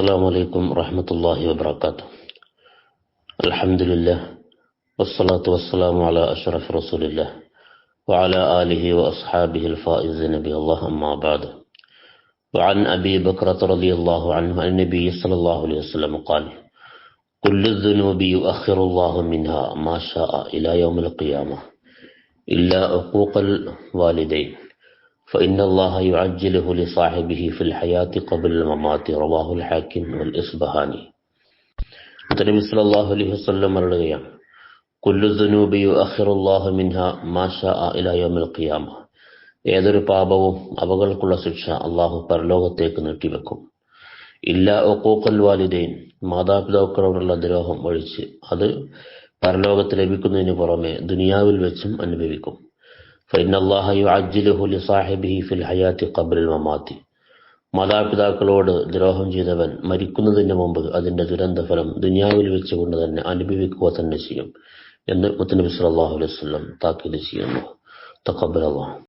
السلام عليكم ورحمة الله وبركاته. الحمد لله والصلاة والسلام على أشرف رسول الله وعلى آله وأصحابه الفائزين بالله أما بعد. وعن أبي بكرة رضي الله عنه عن النبي صلى الله عليه وسلم قال كل الذنوب يؤخر الله منها ما شاء إلى يوم القيامة إلا عقوق الوالدين. فإن الله يعجله لصاحبه في الحياة قبل الممات رواه الحاكم والإصبهاني നബി സല്ലല്ലാഹു അലൈഹി വസല്ലം പറയുകയാണ് കുല്ലു ദുനൂബി യുഅഖിറുല്ലാഹു മിൻഹ മാ ശാഅ ഇലാ യൗമിൽ ഖിയാമ ഏതൊരു പാപവും അവകൾക്കുള്ള ശിക്ഷ അള്ളാഹു പരലോകത്തേക്ക് നീട്ടിവെക്കും ഇല്ല ഒക്കൂക്കൽ വാലിദൈൻ മാതാപിതാക്കളോടുള്ള ദ്രോഹം ഒഴിച്ച് അത് പരലോകത്ത് ലഭിക്കുന്നതിന് പുറമെ ദുനിയാവിൽ വെച്ചും അനുഭവിക്കും ഫൈൻ അള്ളാഹ യുഅജ്ജിലുഹു ലിസാഹിബിഹി ഫിൽ ഹയാത്തി ഖബ്രിൽ മമാത്തി. മാതാപിതാക്കളോട് ദ്രോഹം ചെയ്തവൻ മരിക്കുന്നതിന് മുമ്പ് അതിന്റെ ദുരന്തഫലം ദുനിയാവിൽ വെച്ചുകൊണ്ട് തന്നെ അനുഭവിക്കുക തന്നെ ചെയ്യും എന്ന് മുത്തനബി സല്ലാഹു അലൈഹി വസ്ലം താക്കീത് ചെയ്യുന്നു. തക്കബലാഹു